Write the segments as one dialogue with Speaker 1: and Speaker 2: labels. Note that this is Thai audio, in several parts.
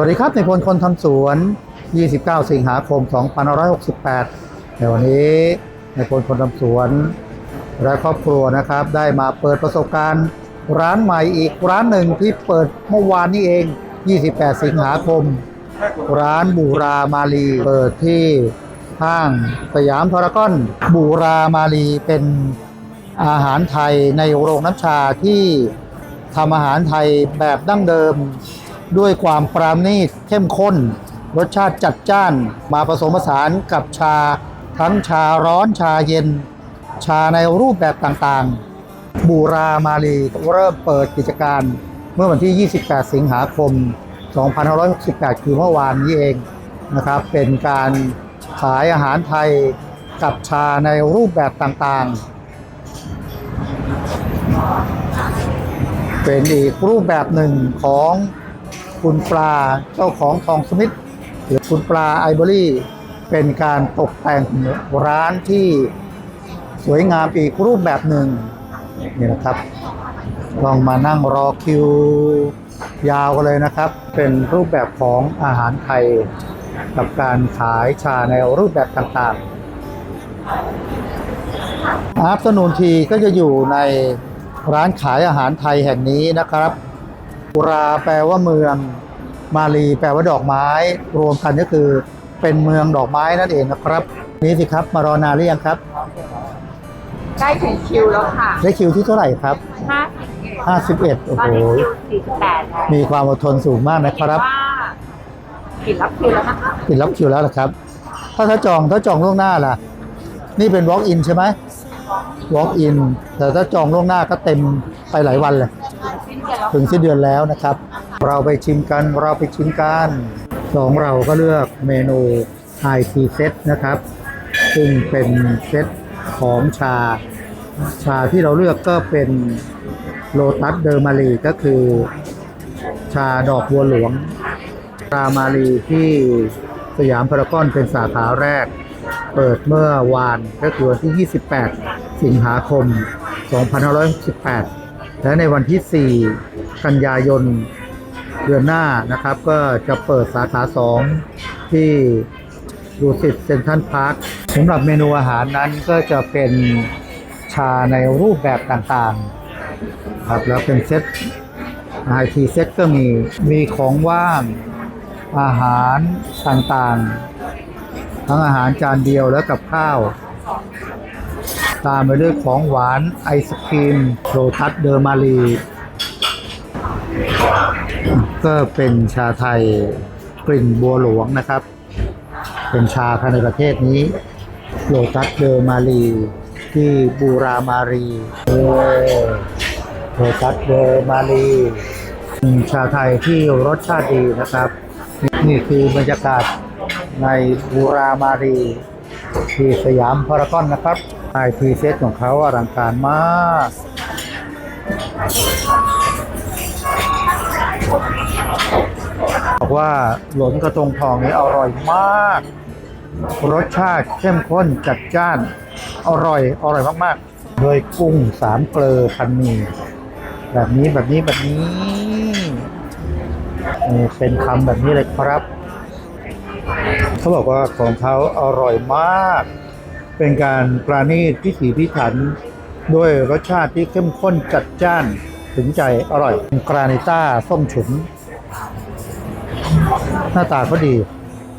Speaker 1: สวัสดีครับในพลคนทำสวน 29 สิงหาคม 2568 ในวันนี้ในพลคนทำสวน และครอบครัวนะครับ ได้มาเปิดประสบการณ์ ร้านใหม่อีกร้านหนึ่งที่เปิดเมื่อวานนี้เอง 28 สิงหาคม ร้านบูรามาลี เปิดที่ห้างสยามพารากอนบูรามาลีเป็นอาหารไทยในโรงน้ำชาที่ทำอาหารไทยแบบดั้งเดิม ด้วยความปราณีตเข้มข้น รสชาติจัดจ้าน มาผสมผสานกับชา ทั้งชาร้อนชาเย็น ชาในรูปแบบต่างๆ บูรามาลีเริ่มเปิดกิจการเมื่อวันที่ 28 สิงหาคม 2568 คือเมื่อวานนี้เองนะครับ เป็นการขายอาหารไทยกับชาในรูปแบบต่างๆ เป็นอีกรูปแบบหนึ่งของ คุณปลาเจ้าของทองสมิธหรือคุณปลาไอเบอรี่ เป็นการตกแต่งร้านที่สวยงามอีกรูปแบบหนึ่งนี่นะครับลองมานั่งรอคิวยาวกันเลยนะครับ เป็นรูปแบบของอาหารไทย กับการขายชาในรูปแบบต่างๆอาร์ตนูนทีก็จะอยู่ในร้านขายอาหารไทยแห่งนี้นะครับ ปุราแปลว่าเมือง มาลีแปลว่าดอกไม้ รวมกันก็คือเป็นเมืองดอกไม้นั่นเองนะครับ นี่สิครับมารอนานหรือยังครับ
Speaker 2: ใกล้ถึงคิวแล้วค่ะ
Speaker 1: ได้คิวที่เท่าไหร่ครับ
Speaker 2: 51
Speaker 1: 51โอ้
Speaker 2: ตอน
Speaker 1: โห
Speaker 2: นี้คิว48แล้ว
Speaker 1: มีความอดทนสูงมากนะครับ
Speaker 2: ว่าปิดรับคิวแล้วนะคะ
Speaker 1: ปิดรับคิวแล้วนะครับ ถ้าถ้าจองถ้าจองล่วงหน้าล่ะ นี่เป็น walk in ใช่ไหม walk in แต่ถ้าจองล่วงหน้าก็เต็มไปหลายวันเลย ถึงสิ้นเดือนแล้วนะครับ เราไปชิมกันเราไปชิมกันสองเราก็เลือกเมนูไอทีเซตนะครับ ซึ่งเป็นเซตของชา ชาที่เราเลือกก็เป็นโลตัสเดอร์มารีก็คือ ชาดอกบัวหลวงรามาลีที่สยามพารากอนเป็นสาขาแรก เปิดเมื่อวานก็คือวันที่ 28 สิงหาคม 2568 และในวันที่ 4 กันยายนเดือนหน้านะครับ ก็จะเปิดสาขา 2 ที่ดูสิตเซนทรัลพาร์คสำหรับเมนูอาหารนั้นก็จะเป็นชาในรูปแบบต่างๆ ครับแล้วเป็นเซตไอทีเซตก็มีมีของว่างอาหารต่างๆ ทั้งอาหารจานเดียวและกับข้าว ตามไปด้วยของหวานไอศครีมโรตัสเดอร์มารีก็เป็นชาไทยกลิ่นบัวหลวงนะครับ เป็นชาภายในประเทศนี้โลตัสเดอร์มารีที่บูรามารีโอโลตัสเดอร์มารีชาไทยที่รสชาติดีนะครับ นี่คือบรรยากาศในบูรามารีที่สยามพารากอนนะครับ ไอพรีเซตของเขาอลังการมาก บอกว่าหลนกระทงทองนี้อร่อยมาก รสชาติเข้มข้นจัดจ้าน อร่อย อร่อยมากๆ โดยกุ้งสามเกลือพันมีแบบนี้แบบนี้แบบนี้นี่เป็นคำแบบนี้เลยครับ เขาบอกว่าของเขาอร่อยมาก เป็นการปราณีตพิถีพิถัน ด้วยรสชาติที่เข้มข้นจัดจ้านถึงใจอร่อยกรานิต้าส้มฉุน หน้าตาก็ดี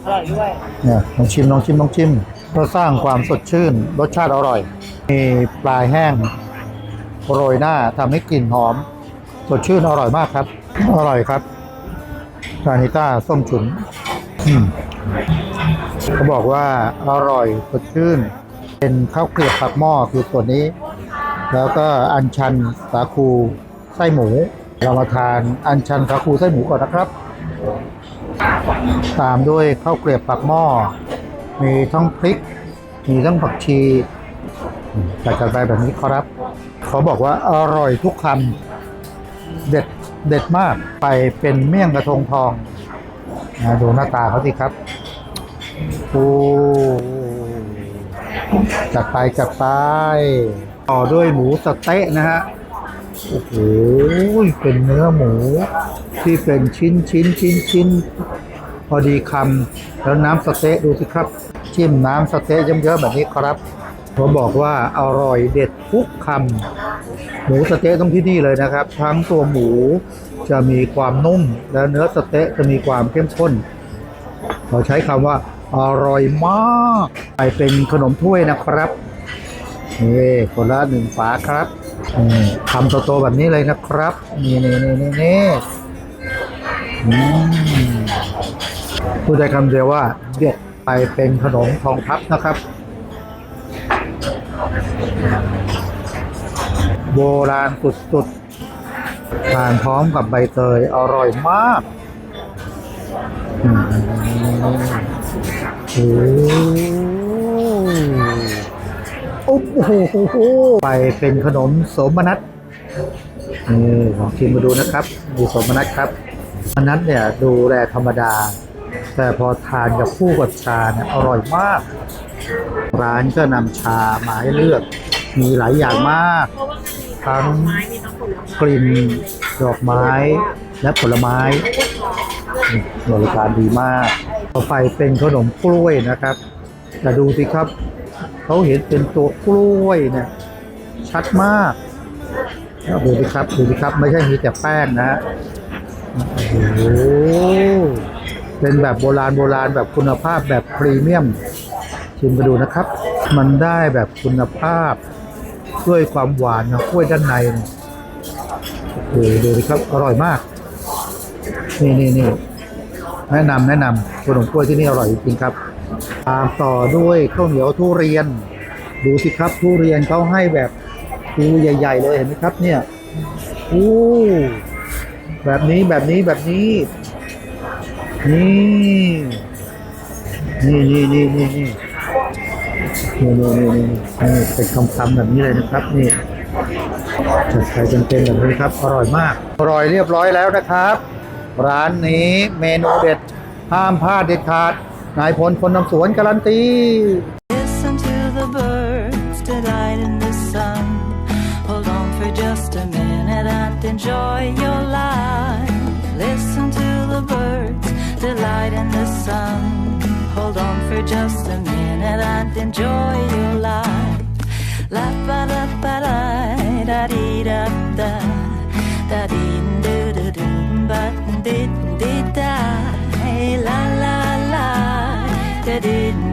Speaker 2: อร่อยด้วย
Speaker 1: เนี่ยลองชิมลองชิมลองชิมก็สร้างความสดชื่น รสชาติอร่อย มีปลายแห้งโรยหน้าทำให้กลิ่นหอม สดชื่นอร่อยมากครับ อร่อยครับกรานิต้าส้มฉุนเขาบอกว่าอร่อยสดชื่น เป็นข้าวเกลียบปักหม้อคือส่วนนี้ แล้วก็อันชันสาคูไส้หมู เรามาทานอันชันสาคูไส้หมูก่อนนะครับ ตามด้วยข้าวเกลียบปักหม้อ มีทั้งพริก มีทั้งผักชีจัดกันไปแบบนี้ครับเขาบอกว่าอร่อยทุกคำเด็ดเด็ดมากไปเป็นเมี่ยงกระทงทอง ดูหน้าตาเขาสิครับ โอ้ จัดไปจัดไป ต่อด้วยหมูสเต๊ะนะฮะ โอ้โห เป็นเนื้อหมู ที่เป็นชิ้นชิ้นชิ้นชิ้นพอดีคำแล้วน้ำสเต๊ะดูสิครับ จิ้มน้ำสเต๊ะเยอะๆแบบนี้ครับผมบอกว่าอร่อยเด็ดทุกคำหมูสเต๊ะต้องที่นี่เลยนะครับ ทั้งตัวหมูจะมีความนุ่ม และเนื้อสเต๊ะจะมีความเข้มข้นเราใช้คำว่า อร่อยมากไปเป็นขนมถ้วยนะครับนี่คนละหนึ่งฝาครับทำโตๆแบบนี้เลยนะครับ นี่นี่นี่นี่นี่พูดได้คำเดียวว่าเด็ดไปเป็นขนมทองพับนะครับ โบราณสุดๆทานพร้อมกับใบเตยอร่อยมาก โอ้โอ้โหไปเป็นขนมโสมนัสนี่ลองชิมมาดูนะครับ ดูโสมนัสครับมนัสเนี่ยดูแลธรรมดา แต่พอทานกับคู่กับชาเนี่ยอร่อยมาก ร้านก็นำชามาให้เลือก มีหลายอย่างมาก ทั้งกลิ่นดอกไม้และผลไม้ บริการดีมาก ต่อไปเป็นขนมกล้วยนะครับ แต่ดูสิครับ เขาเห็นเป็นตัวกล้วยเนี่ยชัดมากดูสิครับดูสิครับ ไม่ใช่มีแต่แป้งนะโอ้เป็นแบบโบราณโบราณแบบคุณภาพแบบพรีเมียม ชิมกันดูนะครับ มันได้แบบคุณภาพด้วยความหวานของกล้วยด้านในเนี่ยโอ้ดูดิครับ อร่อยมาก นี่นี่นี่ แนะนำแนะนำขนมกล้วยที่นี่อร่อยจริงครับ ตามต่อด้วยข้าวเหนียวทุเรียน ดูสิครับทุเรียนเขาให้แบบดูใหญ่ ๆ เลยเห็นไหมครับเนี่ยโอ้แบบนี้แบบนี้แบบนี้ นี่นี่นี่นี่นี่นี่นี่นี่นี่นี่นี่เป็นคำคำแบบนี้เลยนะครับนี่จัดใส่เต็มๆแบบนี้ครับ อร่อยมาก อร่อยเรียบร้อยแล้วนะครับ ร้านนี้เมนูเด็ด ห้ามพลาดเด็ดขาด นายพลคนนำสวนการันตี
Speaker 3: Listen to the birds delight in the sun Hold on for just a minute and enjoy your life Listen to the birds delight in the sun Hold on for just a minute and enjoy your life La ba da ba da da dee da da da dee I didn't